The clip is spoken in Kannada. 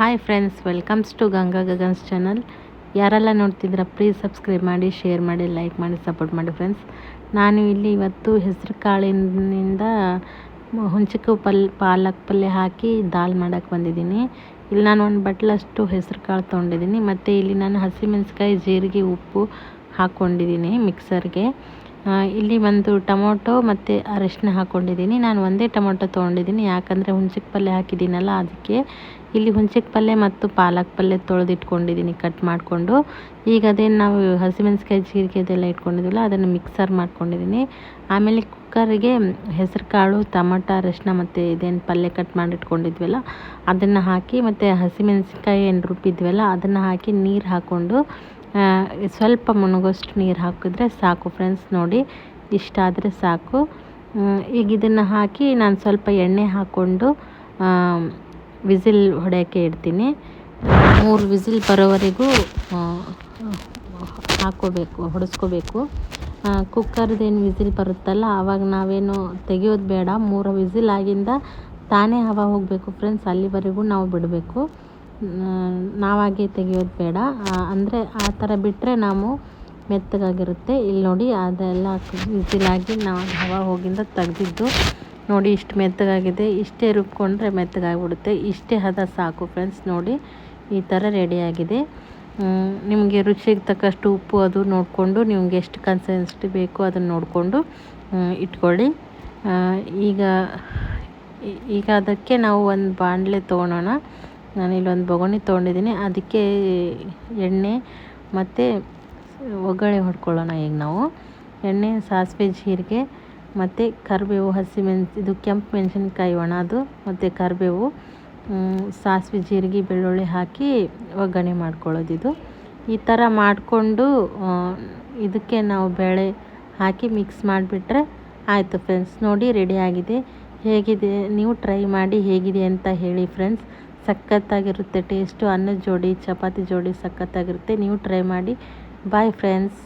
Hi friends welcomes to Ganga Gagan's channel ಯಾರೆಲ್ಲ ನೋಡ್ತಿದ್ರ ಪ್ಲೀಸ್ ಸಬ್ಸ್ಕ್ರೈಬ್ ಮಾಡಿ ಶೇರ್ ಮಾಡಿ ಲೈಕ್ ಮಾಡಿ ಸಪೋರ್ಟ್ ಮಾಡಿ ಫ್ರೆಂಡ್ಸ್ ನಾನು ಇಲ್ಲಿ ಇವತ್ತು ಹೆಸರು ಕಾಳಿನಿಂದ ಹುಂಚಿಕಾಯಿ ಪಲ್, ಪಾಲಕ್ ಪಲ್ಯ ಹಾಕಿ ದಾಲ್ ಮಾಡೋಕ್ಕೆ ಬಂದಿದ್ದೀನಿ. ಇಲ್ಲಿ ನಾನು ಒಂದು ಬಟ್ಲಷ್ಟು ಹೆಸರು ಕಾಳು ತೊಗೊಂಡಿದ್ದೀನಿ. ಮತ್ತು ಇಲ್ಲಿ ನಾನು ಹಸಿಮೆಣ್ಸಿಕಾಯಿ ಜೀರಿಗೆ, ಉಪ್ಪು ಹಾಕ್ಕೊಂಡಿದ್ದೀನಿ ಮಿಕ್ಸರ್ಗೆ ಇಲ್ಲಿ ಒಂದು ಟೊಮೊಟೊ ಮತ್ತು ಅರಿಶಿನ ಹಾಕ್ಕೊಂಡಿದ್ದೀನಿ ನಾನು ಒಂದೇ ಟೊಮೊಟೊ ತೊಗೊಂಡಿದ್ದೀನಿ. ಯಾಕಂದರೆ ಹುಣ್ಸಿಕ್ ಪಲ್ಯ ಹಾಕಿದ್ದೀನಲ್ಲ ಅದಕ್ಕೆ. ಇಲ್ಲಿ ಹುಣ್ಸಿಕ್ ಪಲ್ಯ ಮತ್ತು ಪಾಲಕ್ ಪಲ್ಯ ತೊಳೆದಿಟ್ಕೊಂಡಿದ್ದೀನಿ ಕಟ್ ಮಾಡಿಕೊಂಡು. ಈಗ ಅದೇನು ನಾವು ಹಸಿಮೆಣಸ್ಕಾಯಿ ಜೀರಿಗೆ ಅದೆಲ್ಲ ಇಟ್ಕೊಂಡಿದ್ವಲ್ಲ, ಅದನ್ನು ಮಿಕ್ಸರ್ ಮಾಡ್ಕೊಂಡಿದ್ದೀನಿ. ಆಮೇಲೆ ಕುಕ್ಕರಿಗೆ ಹೆಸರು ಕಾಳು ಟೊಮೊಟೊ, ಅರಿಶಿನ ಮತ್ತು ಇದೇನು ಪಲ್ಯ ಕಟ್ ಮಾಡಿಟ್ಕೊಂಡಿದ್ವಲ್ಲ, ಅದನ್ನು ಹಾಕಿ ಮತ್ತು ಹಸಿಮೆಣಸಿನ್ಕಾಯಿ ಏನು ರುಬ್ಬಿದ್ವಲ್ಲ, ಅದನ್ನು ಹಾಕಿ ನೀರು ಹಾಕ್ಕೊಂಡು ಸ್ವಲ್ಪ ಮುಳುಗೋಷ್ಟು ನೀರು ಹಾಕಿದ್ರೆ ಸಾಕು ಫ್ರೆಂಡ್ಸ್ ನೋಡಿ. ಇಷ್ಟ ಆದರೆ ಸಾಕು. ಈಗ ಇದನ್ನು ಹಾಕಿ ನಾನು ಸ್ವಲ್ಪ ಎಣ್ಣೆ ಹಾಕ್ಕೊಂಡು ವಿಸಿಲ್ ಹೊಡೆಯೋಕ್ಕೆ ಇಡ್ತೀನಿ. ಮೂರು ವಿಸಿಲ್ ಬರೋವರೆಗೂ ಹಾಕೋಬೇಕು, ಹೊಡೆಸ್ಕೋಬೇಕು. ಕುಕ್ಕರ್ದೇನು ವಿಸಿಲ್ ಬರುತ್ತಲ್ಲ ಆವಾಗ ನಾವೇನು ತೆಗಿಯೋದು ಬೇಡ. ಮೂರು ವಿಸಿಲ್ ಆಗಿಂದ ತಾನೇ ಹವಾ ಹೋಗಬೇಕು ಫ್ರೆಂಡ್ಸ್ ಅಲ್ಲಿವರೆಗೂ ನಾವು ಬಿಡಬೇಕು. ನಾವಾಗೆ ತೆಗೆಯೋದು ಬೇಡ. ಅಂದರೆ ಆ ಥರ ಬಿಟ್ಟರೆ ನಾವು ಮೆತ್ತಗಾಗಿರುತ್ತೆ. ಇಲ್ಲಿ ನೋಡಿ, ಅದೆಲ್ಲ ಬಿಸಿಲಾಗಿ ನಾವು ಹವಾ ಹೋಗಿಂದ ತೆಗೆದಿದ್ದು. ನೋಡಿ, ಇಷ್ಟು ಮೆತ್ತಗಾಗಿದೆ. ಇಷ್ಟೇ ರುಬ್ಕೊಂಡ್ರೆ ಮೆತ್ತಗಾಗ್ಬಿಡುತ್ತೆ. ಇಷ್ಟೇ ಹದ ಸಾಕು ಫ್ರೆಂಡ್ಸ್ ನೋಡಿ, ಈ ಥರ ರೆಡಿಯಾಗಿದೆ ನಿಮಗೆ ರುಚಿಗೆ ತಕ್ಕಷ್ಟು ಉಪ್ಪು ಅದು ನೋಡಿಕೊಂಡು, ನಿಮ್ಗೆ ಎಷ್ಟು ಕನ್ಸಿಸ್ಟಿ ಬೇಕೋ ಅದನ್ನು ನೋಡಿಕೊಂಡು ಇಟ್ಕೊಳ್ಳಿ. ಈಗ ಈಗ ಅದಕ್ಕೆ ನಾವು ಒಂದು ಬಾಣಲೆ ತೊಗೊಳೋಣ ನಾನು ಇಲ್ಲೊಂದು ಬೊಗಣಿ ತೊಗೊಂಡಿದ್ದೀನಿ. ಅದಕ್ಕೆ ಎಣ್ಣೆ ಮತ್ತು ಒಗ್ಗರಣೆ ಹೊಡ್ಕೊಳ್ಳೋಣ ಈಗ ನಾವು. ಎಣ್ಣೆ, ಸಾಸಿವೆ, ಜೀರಿಗೆ ಮತ್ತು ಕರಿಬೇವು ಹಸಿಮೆಣಸು ಇದು ಕೆಂಪು ಮೆಣಸಿನ್ಕಾಯಿ ಒಣದು ಮತ್ತು ಕರಿಬೇವು ಸಾಸಿವೆ, ಜೀರಿಗೆ, ಬೆಳ್ಳುಳ್ಳಿ ಹಾಕಿ ಒಗ್ಗರಣೆ ಮಾಡ್ಕೊಳ್ಳೋದು ಇದು. ಈ ಥರ ಮಾಡಿಕೊಂಡು ಇದಕ್ಕೆ ನಾವು ಬೇಳೆ ಹಾಕಿ ಮಿಕ್ಸ್ ಮಾಡಿಬಿಟ್ರೆ ಆಯಿತು ಫ್ರೆಂಡ್ಸ್ ನೋಡಿ ರೆಡಿ ಆಗಿದೆ. ಹೇಗಿದೆ? ನೀವು ಟ್ರೈ ಮಾಡಿ ಹೇಗಿದೆ ಅಂತ ಹೇಳಿ ಫ್ರೆಂಡ್ಸ್ ಸಖತ್ತಾಗಿರುತ್ತೆ. ಟೇಸ್ಟು ಅನ್ನದ ಜೋಡಿ ಚಪಾತಿ ಜೋಡಿ ಸಖತ್ತಾಗಿರುತ್ತೆ. ನೀವು ಟ್ರೈ ಮಾಡಿ. Bye friends